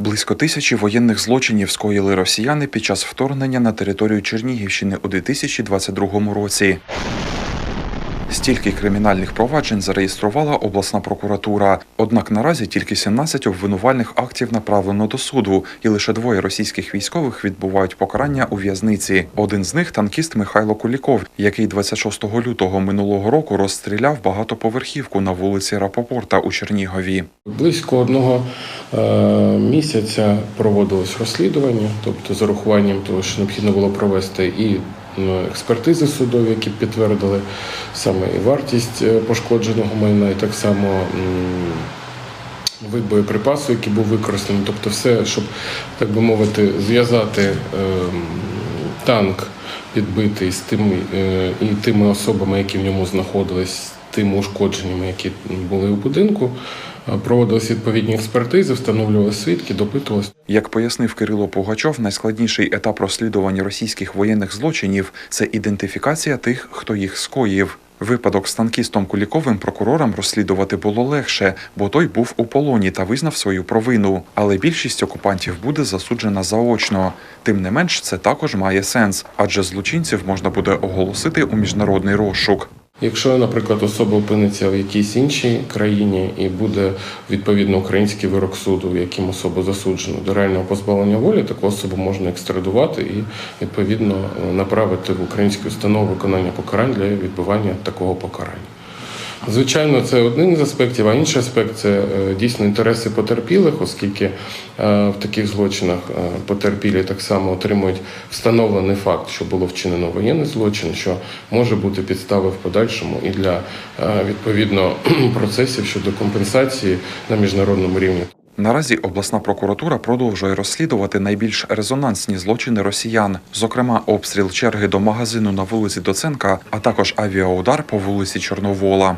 Близько тисячі воєнних злочинів скоїли росіяни під час вторгнення на територію Чернігівщини у 2022 році. Стільки кримінальних проваджень зареєструвала обласна прокуратура. Однак наразі тільки 17 обвинувальних актів направлено до суду, і лише двоє російських військових відбувають покарання у в'язниці. Один з них танкіст Михайло Куліков, який 26 лютого минулого року розстріляв багатоповерхівку на вулиці Рапопорта у Чернігові. Близько одного е, місяця проводилось розслідування, тобто з урахуванням того, що необхідно було провести і експертизи судові, які підтвердили саме і вартість е, пошкодженого майна, і так само вид боєприпасу, який був використаний. Тобто, все, щоб так би мовити, зв'язати е, танк підбитий з тими е, і тими особами, які в ньому знаходились, тими ушкодженнями, які були в будинку. Проводились відповідні експертизи, встановлювали свідки, допитувалися. Як пояснив Кирило Пугачов, найскладніший етап розслідування російських воєнних злочинів це ідентифікація тих, хто їх скоїв. Випадок з танкістом Куліковим прокурорам розслідувати було легше, бо той був у полоні та визнав свою провину. Але більшість окупантів буде засуджена заочно. Тим не менш, це також має сенс, адже злочинців можна буде оголосити у міжнародний розшук. Якщо, наприклад, особа опиниться в якійсь іншій країні і буде відповідно український вирок суду, яким особу засуджено до реального позбавлення волі, таку особу можна екстрадувати і відповідно направити в українську установу виконання покарань для відбування такого покарання. Звичайно, це один з аспектів, а інший аспект це е, дійсно інтереси потерпілих, оскільки е, в таких злочинах е, потерпілі так само отримують встановлений факт, що було вчинено воєнний злочин, що може бути підстави в подальшому і для відповідно процесів щодо компенсації на міжнародному рівні. Наразі обласна прокуратура продовжує розслідувати найбільш резонансні злочини росіян, зокрема обстріл черги до магазину на вулиці Доценка, а також авіаудар по вулиці Чорновола.